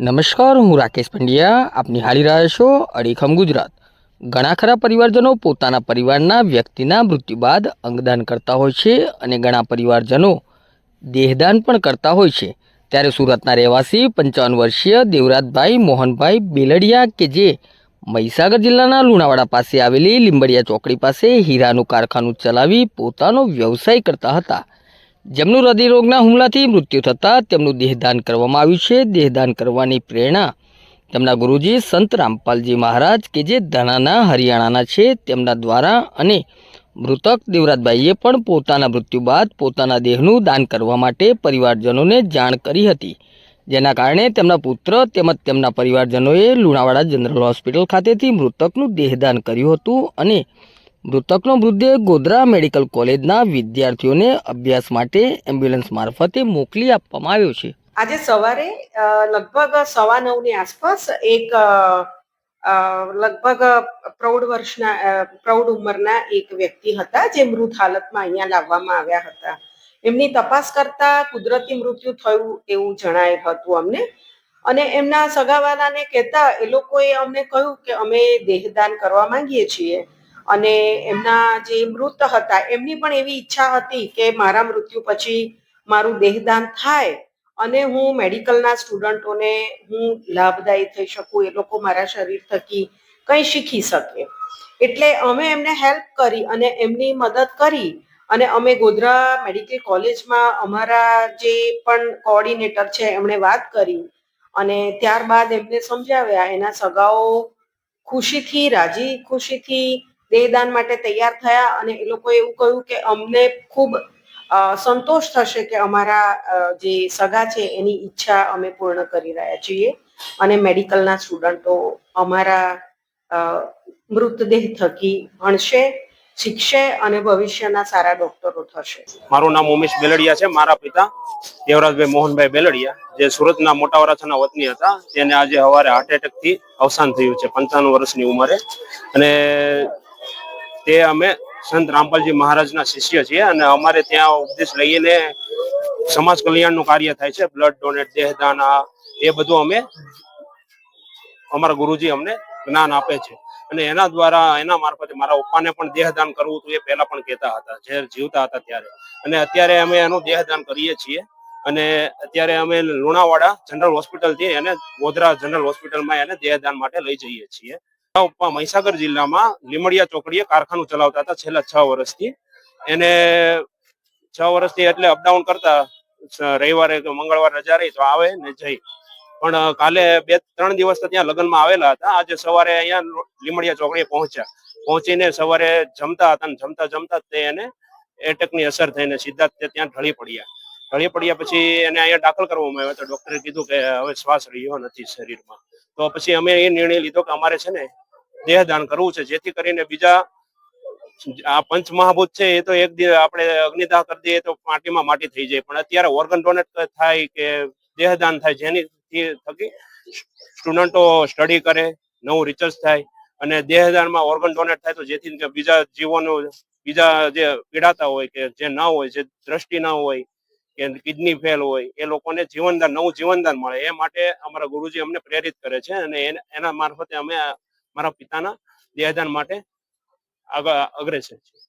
નમસ્કાર, હું રાકેશ પંડ્યા. આપ નિહાળી રહ્યા છો અડીખમ ગુજરાત. ઘણા ખરા પરિવારજનો પોતાના પરિવારના વ્યક્તિના મૃત્યુ બાદ અંગદાન કરતા હોય છે અને ઘણા પરિવારજનો દેહદાન પણ કરતા હોય છે. ત્યારે સુરતના રહેવાસી પંચાવન વર્ષીય દેવરાજભાઈ મોહનભાઈ બેલડિયા કે જે મહીસાગર જિલ્લાના લુણાવાડા પાસે આવેલી લીંબડિયા ચોકડી પાસે હીરાનું કારખાનું ચલાવી પોતાનો વ્યવસાય કરતા હતા. જેમનું હૃદયરોગના હુમલાથી મૃત્યુ થતાં તેમનું દેહદાન કરવામાં આવ્યું છે. દેહદાન કરવાની પ્રેરણા તેમના ગુરુજી સંત રામપાલજી મહારાજ કે જે ધનાના હરિયાણાના છે તેમના દ્વારા અને મૃતક દેવરાજભાઈએ પણ પોતાના મૃત્યુ બાદ પોતાના દેહનું દાન કરવા માટે પરિવારજનોને જાણ કરી હતી. જેના કારણે તેમના પુત્ર તેમજ તેમના પરિવારજનોએ લુણાવાડા જનરલ હોસ્પિટલ ખાતેથી મૃતકનું દેહદાન કર્યું હતું અને મૃતકનો મૃતદેહ ગોધરા મેડિકલ કોલેજના વિદ્યાર્થીઓને અભ્યાસ માટે એમ્બ્યુલન્સ મારફતે મોકલી આપવામાં આવ્યો છે. આજે સવારે લગભગ સવા નવની આસપાસ એક લગભગ પ્રૌઢ વર્ષના પ્રૌઢ ઉંમરના એક વ્યક્તિ હતા જે મૃત હાલતમાં અહીંયા લાવવામાં આવ્યા હતા. એમની તપાસ કરતા કુદરતી મૃત્યુ થયું એવું જણાય હતું અમને. અને એમના સગાવાલાને કહેતા એ લોકોએ અમને કહ્યું કે અમે દેહદાન કરવા માંગીએ છીએ. અને એમના જે મૃત હતા, એમની પણ એવી ઈચ્છા હતી કે મારા મૃત્યુ પછી મારું દેહદાન થાય અને હું મેડિકલના સ્ટુડન્ટોને હું લાભદાયી થઈ શકું, એ લોકો મારા શરીર થકી કંઈ શીખી શકે. એટલે અમે એમને હેલ્પ કરી અને એમની મદદ કરી અને અમે ગોધરા મેડિકલ કોલેજમાં અમારા જે પણ કોઓર્ડિનેટર છે, એમણે વાત કરી અને ત્યારબાદ એમને સમજાવ્યા, એના સગાઓ ખુશીથી, રાજી ખુશીથી દેહદાન માટે તૈયાર થયા અને એ લોકોએ એવું કહ્યું કે અમને ખૂબ સંતોષ થશે કે અમારા જે સગા છે એની ઈચ્છા અમે પૂર્ણ કરી રહ્યા છીએ અને મેડિકલના સ્ટુડન્ટો અમારા મૃતદેહ થકી ભણશે, શીખશે અને ભવિષ્યના સારા ડોક્ટરો થશે. મારું નામ ઉમેશ બેલડિયા છે. મારા પિતા દેવરાજભાઈ મોહનભાઈ બેલડિયા, જે સુરતના મોટા વરાછાના વતની હતા. તેને આજે સવારે હાર્ટ એટેકથી અવસાન થયું છે. પંચાણું વર્ષની ઉંમરે. અને તે અમે સંત રામપાલજી મહારાજના શિષ્ય છીએ અને અમારે ત્યાં ઉપદેશ લઈને સમાજ કલ્યાણનું કાર્ય થાય છે. બ્લડ ડોનેટ દેહદાન એ બધું અમે અમારા ગુરુજી અમને જ્ઞાન આપે છે. અને એના દ્વારા એના મારફતે મારા પપ્પાને પણ દેહદાન કરવું હતું એ પહેલા પણ કહેતા હતા. જ્યારે જીવતા હતા ત્યારે. અને અત્યારે અમે એનું દેહદાન કરીએ છીએ. અને અત્યારે અમે લુણાવાડા જનરલ હોસ્પિટલથી એને ગોધરા જનરલ હોસ્પિટલમાં એને દેહદાન માટે લઈ જઈએ છીએ. મહીસાગર જિલ્લામાં લીમડિયા ચોકડીએ કારખાનું ચલાવતા હતા છેલ્લા છ વર્ષથી. એને છ વર્ષથી એટલે અપડાઉન કરતા રવિવારે મંગળવાર રજા રહી તો આવે ને જઈ. પણ કાલે બે, ત્રણ દિવસ ત્યાં લગ્નમાં આવેલા હતા. આજે સવારે અહીંયા લીમડિયા ચોકડીએ પહોંચ્યા. પહોંચીને સવારે જમતા હતા જમતા જમતા તે એને એટેકની અસર થઈને સીધા તે ત્યાં ઢળી પડ્યા. ઢળી પડ્યા પછી એને અહીંયા દાખલ કરવામાં આવ્યો તો ડોક્ટરે કીધું કે હવે શ્વાસ રહ્યો નથી શરીરમાં. તો પછી અમે એ નિર્ણય લીધો કે અમારે છે ને દેહદાન કરવું છે, જેથી કરીને બીજા આ પંચ મહાભૂત છે, એ તો એક દિવસ આપણે અગ્નિદાહ કરી દઈએ તો માટીમાં માટી થઈ જાય. પણ અત્યારે ઓર્ગન ડોનેટ થાય કે દેહદાન થાય જેની થકી સ્ટુડન્ટો સ્ટડી કરે, નવું રિસર્ચ થાય અને દેહદાનમાં ઓર્ગન ડોનેટ થાય તો જેથી બીજા જીવોનું, બીજા જે પીડાતા હોય કે જે ના હોય, જે દ્રષ્ટિ ના હોય કે કિડની ફેલ હોય, એ લોકોને જીવનદાન, નવું જીવનદાન મળે. એ માટે અમારા ગુરુજી અમને પ્રેરિત કરે છે અને એન- મારફતે અમે મારા પિતાના દેહદાન માટે અગ્રેસર છીએ